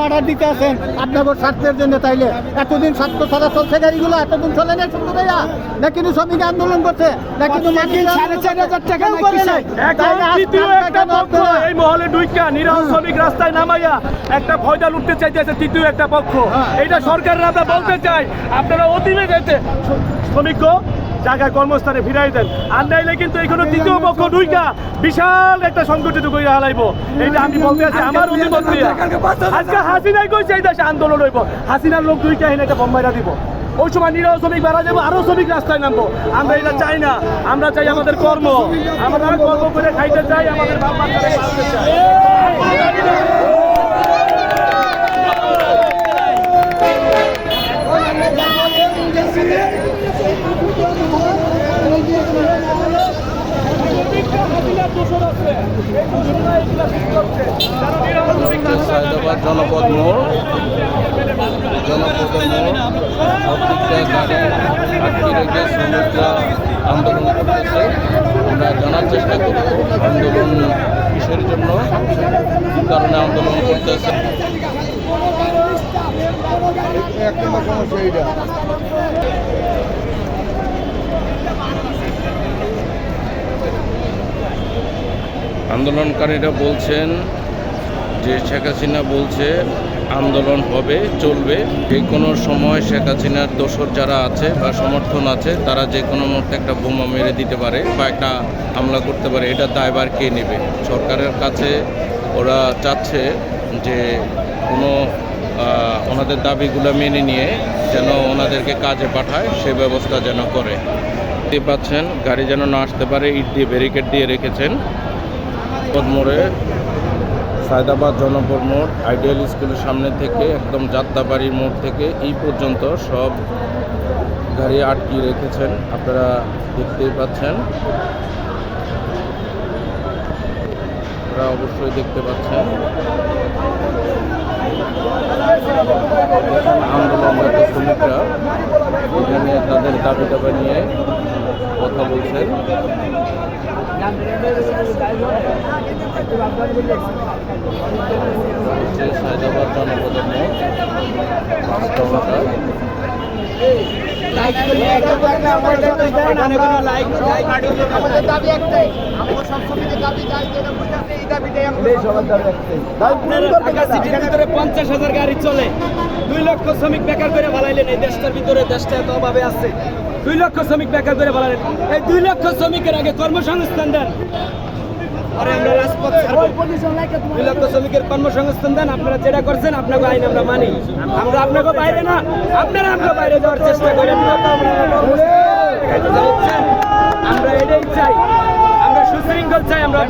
Order দিতে আছেন আপনাদের স্বার্থের জন্য তাইলে। এতদিন স্বার্থ ছাড়া চলছে গাড়িগুলো এতদিন চলে না শুনতে ভাইয়া না কিন্তু শ্রমিক আন্দোলন করছে না কিন্তু সাড়ে চার হাজার টাকা এখন তৃতীয় একটা পক্ষ এই মহলে ডুইকা নিরহ শ্রমিক রাস্তায় নামাইয়া একটা ফয়দা লুটতে চাইতেছে তৃতীয় একটা পক্ষ। এইটা সরকারের আমরা বলতে চাই আপনারা অতিবে যেতে শ্রমিক জায়গায় কর্মস্থানে ফিরাই দেন। আর নাইলে কিন্তু এখানে তৃতীয় পক্ষ ডুইকা বিশাল একটা সংগঠিত করে হালাইবো। এইটা আমি বলতে আছি আমার অভিমত আজকে হাসিনাই কইছে এই দেশে আন্দোলন হইব। হাসিনার লোক দুইটা এনে একটা বোম্বাইরা দিব। ওই সময় নিরহ শ্রমিক মারা যাব, আরও শ্রমিক রাস্তায় নামবো। আমরা এটা চাই না। আমরা চাই আমাদের কর্ম। আমরা কর্ম করে খাইতে চাই, আমাদের জনপদ মোড় জনপদ মোড় সব দিক গাড়ি আন্দোলন করতেছে আমরা জানার চেষ্টা করব আন্দোলন কিসের জন্য কারণে আন্দোলন করতেছে এক নম্বর আন্দোলনকারীরা বলছেন যে শেখ হাসিনা বলছে, আন্দোলন হবে, চলবে। যে কোনো সময় শেখ হাসিনার দোসর যারা আছে বা সমর্থন আছে, তারা যে কোনো মুহূর্তে একটা বোমা মেরে দিতে পারে বা একটা হামলা করতে পারে। এটা দায়বার কে নেবে? সরকারের কাছে ওরা চাচ্ছে যে কোনো ওনাদের দাবিগুলো মেনে নিয়ে যেন ওনাদেরকে কাজে পাঠায়, সে ব্যবস্থা যেন করে। দেখতে পাচ্ছেন, গাড়ি যেন না আসতে পারে, ইট দিয়ে ব্যারিকেড দিয়ে রেখেছেন। মোড়ে সায়দাবাদ জনপর মোড়, আইডিয়াল স্কুলের সামনে থেকে একদম যাত্রাবাড়ির মোড় থেকে এই পর্যন্ত সব গাড়ি আটকিয়ে রেখেছেন। আপনারা দেখতেই পাচ্ছেন। আপনারা অবশ্যই দেখতে পাচ্ছেন। আন্দোলনরত শ্রমিকরা এখানে তাদের দাবি দাবা নিয়ে কথা বলছেন। সায়দাবাদ জনপদের মোড় বাস্তবতা। পঞ্চাশ হাজার গাড়ি চলে দুই লক্ষ শ্রমিক বেকার করে এই দেশটার ভিতরে দেশটা আছে দুই লক্ষ শ্রমিক বেকার করে দুই লক্ষ শ্রমিকের আগে কর্মসংস্থান আমরা রাজপথ দুই লক্ষ শ্রমিকের কর্মসংস্থান দেন আপনারা যেটা করছেন আপনাকে আইন আমরা মানি আমরা আপনাকে বাইরে না আপনারা আমরা বাইরে যাওয়ার চেষ্টা করেন দেখাইতে চাচ্ছেন। আমরা এটাই চাই আমরা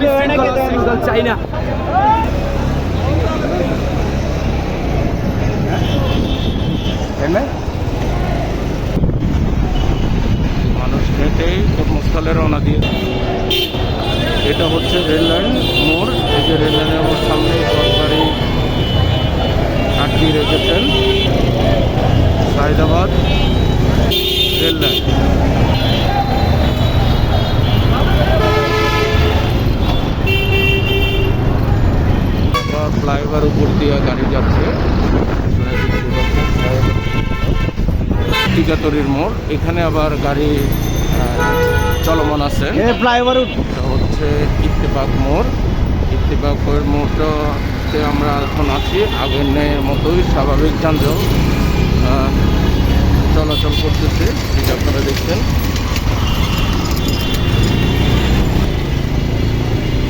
বিশৃঙ্খল শৃঙ্খল চাই না। মানুষ হেঁটেই কর্মস্থলে রওনা দিয়ে এটা হচ্ছে রেল লাইন মোড়। এই যে রেল লাইনের মোড় সামনে সরকারি আটকিয়ে রেখেছেন। Saidabad rail line. ফ্লাইওভার উপর দিয়ে গাড়ি যাচ্ছে। টিকাতরির মোড়। এখানে আবার গাড়ি চলমান আছে। ফ্লাইওভার হচ্ছে ইত্তেফাক মোড়। ইত্তেফাকের মোড়টাতে আমরা এখন আছি। আগের মতোই স্বাভাবিক যানজট চলাচল করতেছে যেটা আপনারা দেখছেন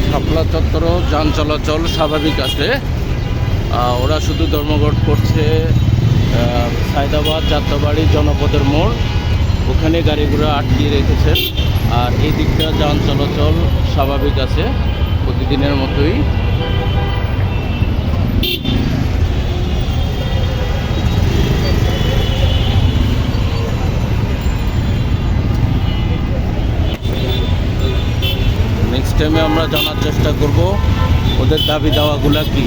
শাপলা চত্বরও যান চলাচল স্বাভাবিক আছে। ওরা শুধু ধর্মঘট করছে সায়দাবাদ, যাত্রাবাড়ি, জনপদের মোড়, ওখানে গাড়িগুলো আটকিয়ে রেখেছেন আর এই দিকটা যান চলাচল স্বাভাবিক আছে, প্রতিদিনের মতোই। টাইমে আমরা জানার চেষ্টা করব। ওদের দাবি দাওয়াগুলো কি?